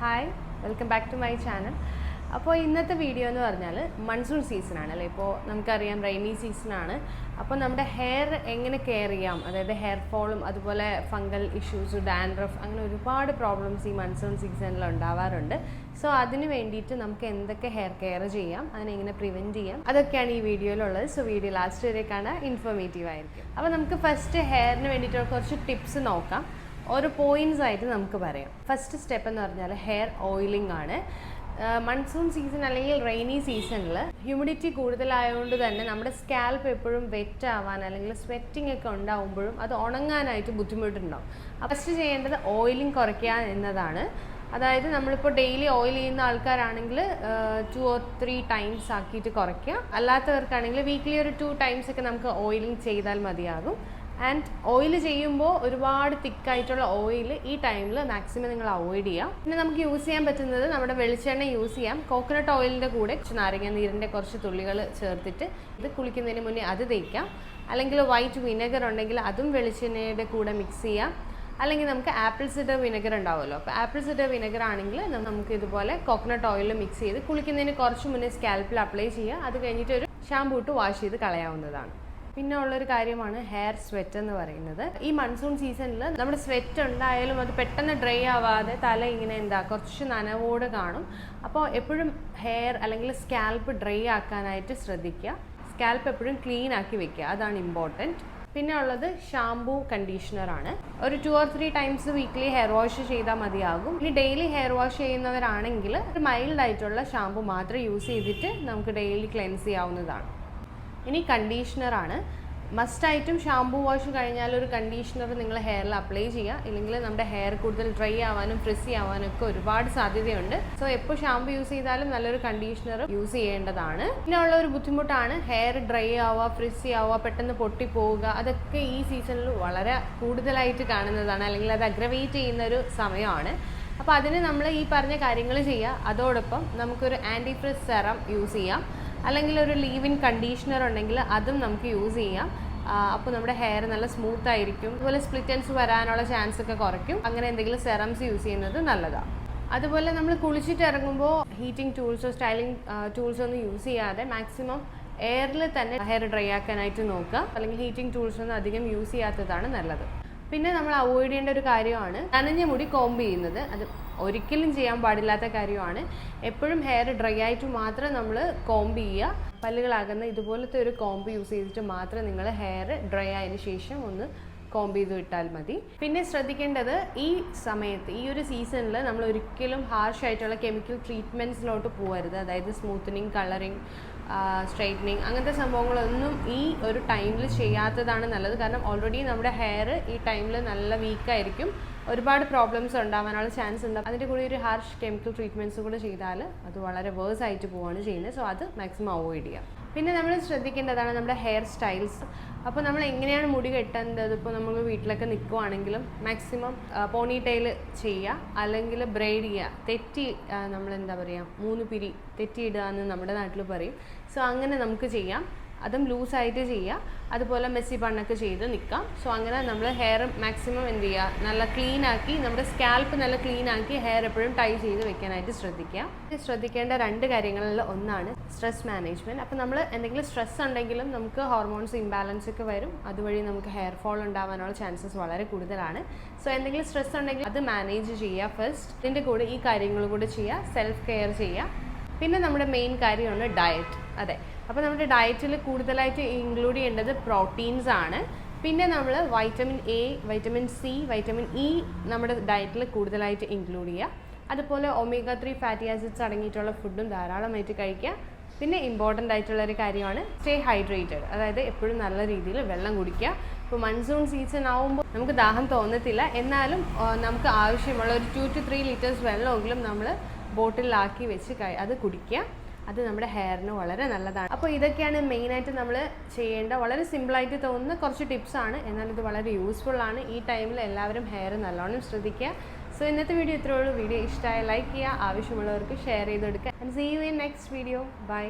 Hi welcome back to my channel അപ്പോൾ ഇന്നത്തെ video എന്ന് പറഞ്ഞാൽ മൺസൂൺ സീസൺ ആണ് അല്ലേ? ഇപ്പോൾ നമുക്കറിയാം റെയിനി സീസൺ ആണ്. അപ്പോൾ നമ്മുടെ ഹെയർ എങ്ങനെ കെയർ ചെയ്യാം? അതായത് ഹെയർ ഫോളും അതുപോലെ ഫംഗൽ ഇഷ്യൂസ് ഡാൻഡ്രഫ് അങ്ങനെ ഒരുപാട് പ്രോബ്ലംസ് ഈ മൺസൂൺ സീസണിൽ ഉണ്ടാവാറുണ്ട്. സോ അതിന് വേണ്ടിയിട്ട് നമുക്ക് എന്തൊക്കെ ഹെയർ കെയർ ചെയ്യാം? അതിനെങ്ങനെ പ്രിവെന്റ് ചെയ്യാം? അതൊക്കെയാണ് ഈ വീഡിയോയിലുള്ളത് സോ വീഡിയോ ലാസ്റ്റ് വരെ കാണാൻ ഇൻഫോർമേറ്റീവ് ആയിരിക്കും. അപ്പോൾ നമുക്ക് ഫസ്റ്റ് ഹെയറിന് വേണ്ടിയിട്ടുള്ള കുറച്ച് ടിപ്സ് നോക്കാം. ഓരോ പോയിന്റ്സ് ആയിട്ട് നമുക്ക് പറയാം. ഫസ്റ്റ് സ്റ്റെപ്പ് എന്ന് പറഞ്ഞാൽ ഹെയർ ഓയിലിംഗ് ആണ്. മൺസൂൺ സീസൺ അല്ലെങ്കിൽ റെയിനി സീസണിൽ ഹ്യൂമിഡിറ്റി കൂടുതലായതുകൊണ്ട് തന്നെ നമ്മുടെ സ്കാൽപ്പ് എപ്പോഴും വെറ്റ് ആവാൻ അല്ലെങ്കിൽ സ്വെറ്റിംഗ് ഒക്കെ ഉണ്ടാവുമ്പോഴും അത് ഉണങ്ങാനായിട്ട് ബുദ്ധിമുട്ടുണ്ടാവും. ഫസ്റ്റ് ചെയ്യേണ്ടത് ഓയിലിംഗ് കുറയ്ക്കുക എന്നതാണ്. അതായത് നമ്മളിപ്പോൾ ഡെയിലി ഓയിൽ ചെയ്യുന്ന ആൾക്കാരാണെങ്കിൽ ടു ഓർ ത്രീ ടൈംസ് ആക്കിയിട്ട് കുറയ്ക്കുക. അല്ലാത്തവർക്കാണെങ്കിൽ വീക്ക്ലി ഒരു ടു ടൈംസ് ഒക്കെ നമുക്ക് ഓയിലിംഗ് ചെയ്താൽ മതിയാകും. ആൻഡ് ഓയിൽ ചെയ്യുമ്പോൾ ഒരുപാട് തിക്കായിട്ടുള്ള ഓയിൽ ഈ ടൈമിൽ മാക്സിമം നിങ്ങൾ അവോയ്ഡ് ചെയ്യാം. പിന്നെ നമുക്ക് യൂസ് ചെയ്യാൻ പറ്റുന്നത് നമ്മുടെ വെളിച്ചെണ്ണ യൂസ് ചെയ്യാം. കോക്കനട്ട് ഓയിലിന്റെ കൂടെ കുറച്ച് നാരങ്ങ നീരിന്റെ കുറച്ച് തുള്ളികൾ ചേർത്തിട്ട് ഇത് കുളിക്കുന്നതിന് മുന്നേ അത് തേക്കാം. അല്ലെങ്കിൽ വൈറ്റ് വിനെഗർ ഉണ്ടെങ്കിൽ അതും വെളിച്ചെണ്ണയുടെ കൂടെ മിക്സ് ചെയ്യാം. അല്ലെങ്കിൽ നമുക്ക് ആപ്പിൾ സിഡർ വിനെഗർ ഉണ്ടാവുമല്ലോ. അപ്പോൾ ആപ്പിൾ സിഡർ വിനെഗർ ആണെങ്കിൽ നമുക്ക് ഇതുപോലെ കോക്കനട്ട് ഓയിൽ മിക്സ് ചെയ്ത് കുളിക്കുന്നതിന് കുറച്ച് മുന്നേ സ്കാൽപ്പിൽ അപ്ലൈ ചെയ്യുക അത് കഴിഞ്ഞിട്ട് ഒരു ഷാമ്പൂ ഇട്ട് വാഷ് ചെയ്ത് കളയാവുന്നതാണ്. പിന്നെ ഉള്ളൊരു കാര്യമാണ് ഹെയർ സ്വെറ്റ് എന്ന് പറയുന്നത്. ഈ മൺസൂൺ സീസണിൽ നമ്മുടെ സ്വെറ്റ് ഉണ്ടായാലും അത് പെട്ടെന്ന് ഡ്രൈ ആവാതെ തല ഇങ്ങനെ എന്താ കുറച്ച് നനവോട് കാണും. അപ്പോൾ എപ്പോഴും ഹെയർ അല്ലെങ്കിൽ സ്കാൽപ്പ് ഡ്രൈ ആക്കാനായിട്ട് ശ്രദ്ധിക്കുക. സ്കാൽപ്പ് എപ്പോഴും ക്ലീൻ ആക്കി വെക്കുക. അതാണ് ഇമ്പോർട്ടന്റ് പിന്നെ ഉള്ളത് ഷാംപൂ കണ്ടീഷണറാണ് ഒരു two or three times weekly hair wash ചെയ്താൽ മതിയാകും. ഇനി ഡെയിലി ഹെയർ വാഷ് ചെയ്യുന്നവരാണെങ്കിൽ ഒരു മൈൽഡ് ആയിട്ടുള്ള ഷാംപൂ മാത്രം യൂസ് ചെയ്തിട്ട് നമുക്ക് ഡെയിലി ക്ലെൻസ് ചെയ്യാവുന്നതാണ്. ഇനി കണ്ടീഷണറാണ് മസ്റ്റായിട്ടും ഷാംപൂ വാഷ് കഴിഞ്ഞാൽ ഒരു കണ്ടീഷണർ നിങ്ങൾ ഹെയറിൽ അപ്ലൈ ചെയ്യുക. ഇല്ലെങ്കിൽ നമ്മുടെ ഹെയർ കൂടുതൽ ഡ്രൈ ആവാനും ഫ്രിസി ആവാനും ഒക്കെ ഒരുപാട് സാധ്യതയുണ്ട്. സോ എപ്പോൾ ഷാംപൂ യൂസ് ചെയ്താലും നല്ലൊരു കണ്ടീഷണർ യൂസ് ചെയ്യേണ്ടതാണ്. പിന്നെ ഉള്ള ഒരു ബുദ്ധിമുട്ടാണ് ഹെയർ ഡ്രൈ ആവുക ഫ്രിസി ആവുക പെട്ടെന്ന് പൊട്ടിപ്പോവുക. അതൊക്കെ ഈ സീസണിൽ വളരെ കൂടുതലായിട്ട് കാണുന്നതാണ്. അല്ലെങ്കിൽ അത് അഗ്രവേറ്റ് ചെയ്യുന്ന ഒരു സമയമാണ്. അപ്പോൾ അതിന് നമ്മൾ ഈ പറഞ്ഞ കാര്യങ്ങൾ ചെയ്യുക. അതോടൊപ്പം നമുക്കൊരു ആന്റി ഫ്രിസ് സെറം യൂസ് ചെയ്യാം. അല്ലെങ്കിൽ ഒരു ലീവിൻ കണ്ടീഷണർ ഉണ്ടെങ്കിൽ അതും നമുക്ക് യൂസ് ചെയ്യാം. അപ്പോൾ നമ്മുടെ ഹെയർ നല്ല സ്മൂത്ത് ആയിരിക്കും. അതുപോലെ സ്പ്ലിറ്റ് എൻസ് വരാനുള്ള ചാൻസ് ഒക്കെ കുറയ്ക്കും. അങ്ങനെ എന്തെങ്കിലും സെറംസ് യൂസ് ചെയ്യുന്നത് നല്ലതാണ് അതുപോലെ നമ്മൾ കുളിച്ചിട്ട് ഇറങ്ങുമ്പോൾ ഹീറ്റിംഗ് ടൂൾസോ സ്റ്റൈലിംഗ് ടൂൾസോ ഒന്നും യൂസ് ചെയ്യാതെ മാക്സിമം എയറിൽ തന്നെ ഹെയർ ഡ്രൈ ആക്കാനായിട്ട് നോക്കുക. അല്ലെങ്കിൽ ഹീറ്റിംഗ് ടൂൾസ് ഒന്നും അധികം യൂസ് ചെയ്യാത്തതാണ് നല്ലത്. പിന്നെ നമ്മൾ അവോയ്ഡ് ചെയ്യേണ്ട ഒരു കാര്യമാണ് നനഞ്ഞ മുടി കോംബ് ചെയ്യുന്നത്. അത് ഒരിക്കലും ചെയ്യാൻ പാടില്ലാത്ത കാര്യമാണ്. എപ്പോഴും ഹെയർ ഡ്രൈ ആയിട്ട് മാത്രം നമ്മൾ കോംബ് ചെയ്യുക. പല്ലുകളാകുന്ന ഇതുപോലത്തെ ഒരു കോംബ് യൂസ് ചെയ്തിട്ട് മാത്രം നിങ്ങൾ ഹെയർ ഡ്രൈ ആയതിനു ശേഷം ഒന്ന് കോംബ് ചെയ്ത് വിട്ടാൽ മതി. പിന്നെ ശ്രദ്ധിക്കേണ്ടത് ഈ സമയത്ത് ഈ ഒരു സീസണിൽ നമ്മൾ ഒരിക്കലും ഹാർഷ് ആയിട്ടുള്ള കെമിക്കൽ ട്രീറ്റ്മെന്റ്സിലോട്ട് പോകരുത് അതായത് സ്മൂത്തനിങ് കളറിങ് സ്ട്രൈറ്റനിങ് അങ്ങനത്തെ സംഭവങ്ങളൊന്നും ഈ ഒരു ടൈമിൽ ചെയ്യാത്തതാണ് നല്ലത്. കാരണം ഓൾറെഡി നമ്മുടെ ഹെയർ ഈ ടൈമിൽ നല്ല വീക്കായിരിക്കും ഒരുപാട് പ്രോബ്ലംസ് ഉണ്ടാവാനുള്ള ചാൻസ് ഉണ്ട്. അതിന്റെ കൂടെ ഒരു ഹാർഷ് കെമിക്കൽ ട്രീറ്റ്മെന്റ്സ് കൂടെ ചെയ്താൽ അത് വളരെ വേഴ്സ് ആയിട്ട് പോവുകയാണ് ചെയ്യുന്നത്. സോ അത് മാക്സിമം അവോയ്ഡ് ചെയ്യാം. പിന്നെ നമ്മൾ ശ്രദ്ധിക്കേണ്ടതാണ് നമ്മുടെ ഹെയർ സ്റ്റൈൽസ് അപ്പോൾ നമ്മൾ എങ്ങനെയാണ് മുടി കെട്ടേണ്ടത്? ഇപ്പോൾ നമ്മൾ വീട്ടിലൊക്കെ നിൽക്കുവാണെങ്കിലും മാക്സിമം പോണി ടൈൽ ചെയ്യുക അല്ലെങ്കിൽ ബ്രെയ്ഡ് ചെയ്യുക. തെറ്റി നമ്മൾ എന്താ പറയുക? മൂന്ന് പിരി തെറ്റിയിടുക എന്ന് നമ്മുടെ നാട്ടിൽ പറയും. സോ അങ്ങനെ നമുക്ക് ചെയ്യാം. അതും ലൂസായിട്ട് ചെയ്യുക അതുപോലെ മെസ്സി പണ്ണൊക്കെ ചെയ്ത് നിൽക്കാം. സോ അങ്ങനെ നമ്മൾ ഹെയർ മാക്സിമം എന്ത് ചെയ്യുക? നല്ല ക്ലീൻ ആക്കി നമ്മുടെ സ്കാൽപ്പ് നല്ല ക്ലീൻ ആക്കി ഹെയർ എപ്പോഴും ടൈ ചെയ്ത് വെക്കാനായിട്ട് ശ്രദ്ധിക്കുക ശ്രദ്ധിക്കേണ്ട രണ്ട് കാര്യങ്ങളിൽ ഒന്നാണ് സ്ട്രെസ് മാനേജ്മെന്റ് അപ്പോൾ നമ്മൾ എന്തെങ്കിലും സ്ട്രെസ് ഉണ്ടെങ്കിലും നമുക്ക് ഹോർമോൺസ് ഇംബാലൻസ് ഒക്കെ വരും. അതുവഴി നമുക്ക് ഹെയർ ഫോൾ ഉണ്ടാവാനുള്ള ചാൻസസ് വളരെ കൂടുതലാണ്. സോ എന്തെങ്കിലും സ്ട്രെസ് ഉണ്ടെങ്കിൽ അത് മാനേജ് ചെയ്യുക ഫസ്റ്റ് ഇതിന്റെ കൂടെ ഈ കാര്യങ്ങൾ കൂടെ ചെയ്യുക. സെൽഫ് കെയർ ചെയ്യുക. പിന്നെ നമ്മുടെ മെയിൻ കാര്യമാണ് ഡയറ്റ് അതെ. അപ്പോൾ നമ്മുടെ ഡയറ്റിൽ കൂടുതലായിട്ട് ഇൻക്ലൂഡ് ചെയ്യേണ്ടത് പ്രോട്ടീൻസ് ആണ്. പിന്നെ നമ്മൾ vitamin A vitamin C vitamin E നമ്മുടെ ഡയറ്റിൽ കൂടുതലായിട്ട് ഇൻക്ലൂഡ് ചെയ്യുക. അതുപോലെ ഒമേഗ ത്രീ ഫാറ്റി ആസിഡ്സ് അടങ്ങിയിട്ടുള്ള ഫുഡും ധാരാളമായിട്ട് കഴിക്കുക. പിന്നെ ഇമ്പോർട്ടന്റ് ആയിട്ടുള്ള ഒരു കാര്യമാണ് സ്റ്റേ ഹൈഡ്രേറ്റഡ് അതായത് എപ്പോഴും നല്ല രീതിയിൽ വെള്ളം കുടിക്കുക. ഇപ്പോൾ മൺസൂൺ സീസൺ ആവുമ്പോൾ നമുക്ക് ദാഹം തോന്നത്തില്ല. എന്നാലും നമുക്ക് ആവശ്യമുള്ള ഒരു ടു ടു ത്രീ ലിറ്റേഴ്സ് വെള്ളമെങ്കിലും നമ്മൾ ബോട്ടിലാക്കി വെച്ച് അത് കുടിക്കുക. അത് നമ്മുടെ ഹെയറിന് വളരെ നല്ലതാണ്. അപ്പോൾ ഇതൊക്കെയാണ് മെയിനായിട്ട് നമ്മൾ ചെയ്യേണ്ട വളരെ സിമ്പിളായിട്ട് തോന്നുന്ന കുറച്ച് ടിപ്സാണ് എന്നാൽ ഇത് വളരെ യൂസ്ഫുൾ ആണ്. ഈ ടൈമിൽ എല്ലാവരും ഹെയർ നല്ലോണം ശ്രദ്ധിക്കുക. സോ ഇന്നത്തെ വീഡിയോ ഇത്രയേ ഉള്ളൂ. വീഡിയോ ഇഷ്ടമായ ലൈക്ക് ചെയ്യുക. ആവശ്യമുള്ളവർക്ക് ഷെയർ ചെയ്തെടുക്കുക. And see you in next video bye